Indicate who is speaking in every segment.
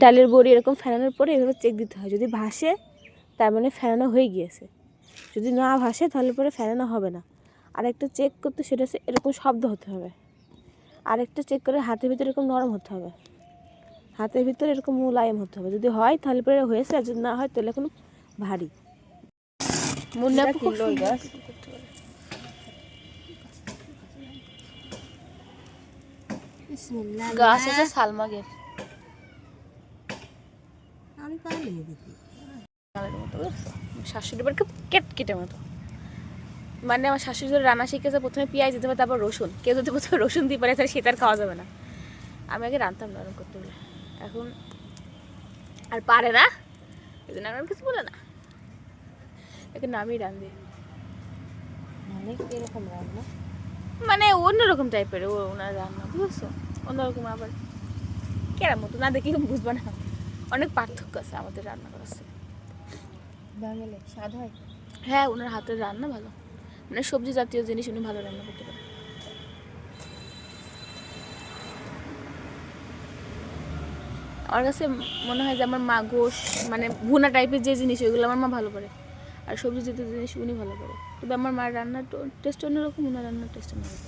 Speaker 1: ডালের বড়ি এরকম ফেলানোর পরে এভাবে চেক দিতে হয়। যদি ভাসে তার মানে ফেলানো হয়ে গিয়েছে। যদি না ভাসে তাহলে পরে ফেলানো হবে না। আরেকটা চেক করতে সেটা হচ্ছে এরকম শব্দ হতে হবে। আরেকটা চেক করে হাতের ভিতরে এরকম নরম হতে হবে। হাতের ভিতরে এরকম মোলায়েম হতে হবে। যদি হয় তাহলে পরে হয়েছে আর যদি না হয় তাহলে এখন ভারী। মুন্না
Speaker 2: গাছ
Speaker 1: আছে সালমাগের।
Speaker 2: আমি পারিনি
Speaker 1: বুঝছ? শাশুড়ি বাড়ি খুব কেটকেটে মতো। মানে আমার শাশুড়ি যদি রান্না শিখেছে প্রথমে পেঁয়াজ দিতে হবে তারপর রসুন। কেউ যদি প্রথমে রসুন দিয়ে পারে তাহলে সেটা আর খাওয়া যাবে না। আমি আগে রান্তাম নরম করতে বলে এখন আর পারে না। এই জন্য আমার কিছু বলে না। এখন আমি রান্ধি
Speaker 2: মানে কীরকম রান্না?
Speaker 1: মানে অন্যরকম টাইপের ও ওনার রান্না বুঝছ? অন্যরকম আবার। কেরাম মতো না দেখলে বুঝবে না। অনেক পার্থক্য আছে আমাদের রান্না করার সাথে।
Speaker 2: বাঙালি স্বাদ হয়?
Speaker 1: হ্যাঁ ওনার হাতের রান্না ভালো। মানে সবজি জাতীয় জিনিস উনি ভালো রান্না করতে পারেন। আমার কাছে মনে হয় যে আমার মা গোশ মানে ভুনা টাইপের যে জিনিস ওইগুলো আমার মা ভালো করে। আর সবজি জাতীয় জিনিস উনি ভালো করে। তবে আমার মায়ের রান্নার টেস্ট অন্যরকম ওনার রান্নার টেস্ট অন্যরকম।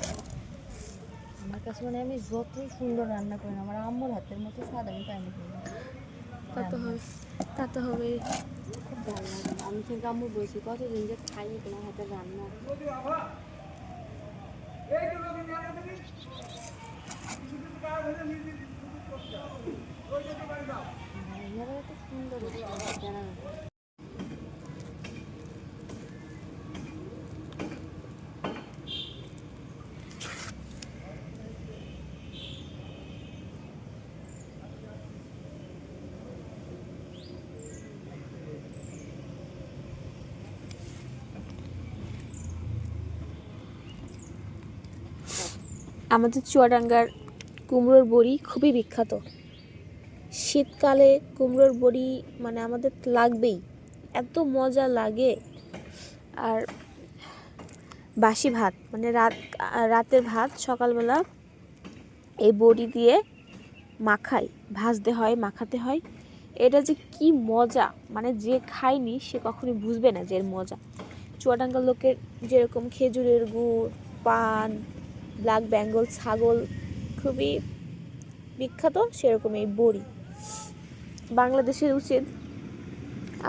Speaker 2: আমার কাছে মানে আমি যতই সুন্দর রান্না করি আমার আম্মুর হাতের মতো স্বাদ আমি পাইনি।
Speaker 1: তা তো হবে তা তো হবে
Speaker 2: খুব ভালো লাগে আমি কিন্তু আম্মু বলছি কতদিন যে খাইনি তোমার হাতে রান্না রান্নাটা
Speaker 1: আমাদের চুয়াডাঙ্গার কুমড়োর বড়ি খুবই বিখ্যাত। শীতকালে কুমড়োর বড়ি মানে আমাদের লাগবেই, এত মজা লাগে। আর বাসি ভাত মানে রাত, রাতের ভাত সকালবেলা এই বড়ি দিয়ে মাখাই, ভাজতে হয়, মাখাতে হয়। এটা যে কি মজা মানে যে খায়নি সে কখনই বুঝবে না যে এর মজা। চুয়াডাঙ্গার লোকের যেরকম খেজুরের গুড়, পান ব্ল্যাক বেঙ্গল ছাগল খুবই বিখ্যাত, সেরকম এই বড়ি। বাংলাদেশের উচিত,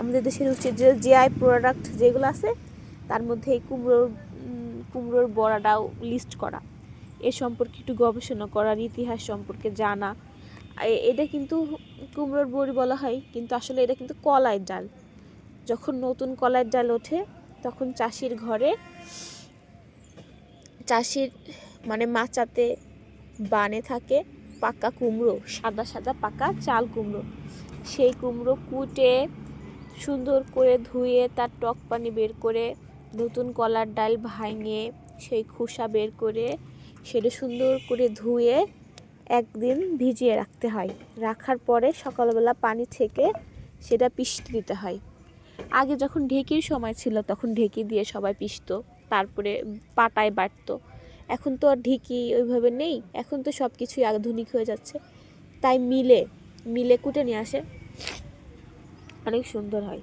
Speaker 1: আমাদের দেশের উচিত যে জিআই প্রোডাক্ট যেগুলো আছে, তার মধ্যে এই কুমড়োর কুমড়োর বড়াটাও লিস্ট করা। এ সম্পর্কে একটু গবেষণা করার, ইতিহাস সম্পর্কে জানা। এটা কিন্তু কুমড়োর বড়ি বলা হয়, কিন্তু আসলে এটা কিন্তু কলাইয়ের ডাল। যখন নতুন কলাইয়ের ডাল ওঠে, তখন চাষির ঘরে চাষির মানে মাচাতে বানে থাকে পাকা কুমড়ো, সাদা সাদা পাকা চাল কুমড়ো। সেই কুমড়ো কুটে, সুন্দর করে ধুয়ে তার টক পানি বের করে, নতুন কলার ডাল ভাঙে, সেই খোসা বের করে, সেটা সুন্দর করে ধুয়ে একদিন ভিজিয়ে রাখতে হয়। রাখার পরে সকালবেলা পানি থেকে সেটা পিষতে দিতে হয়। আগে যখন ঢেকির সময় ছিল, তখন ঢেকি দিয়ে সবাই পিষত, তারপরে পাটায় বাটতো। এখন তো আর ঢিকি ওইভাবে নেই, এখন তো সব কিছুই আধুনিক হয়ে যাচ্ছে। তাই মিলে মিলে কুটে নিয়ে আসে। অনেক সুন্দর হয়।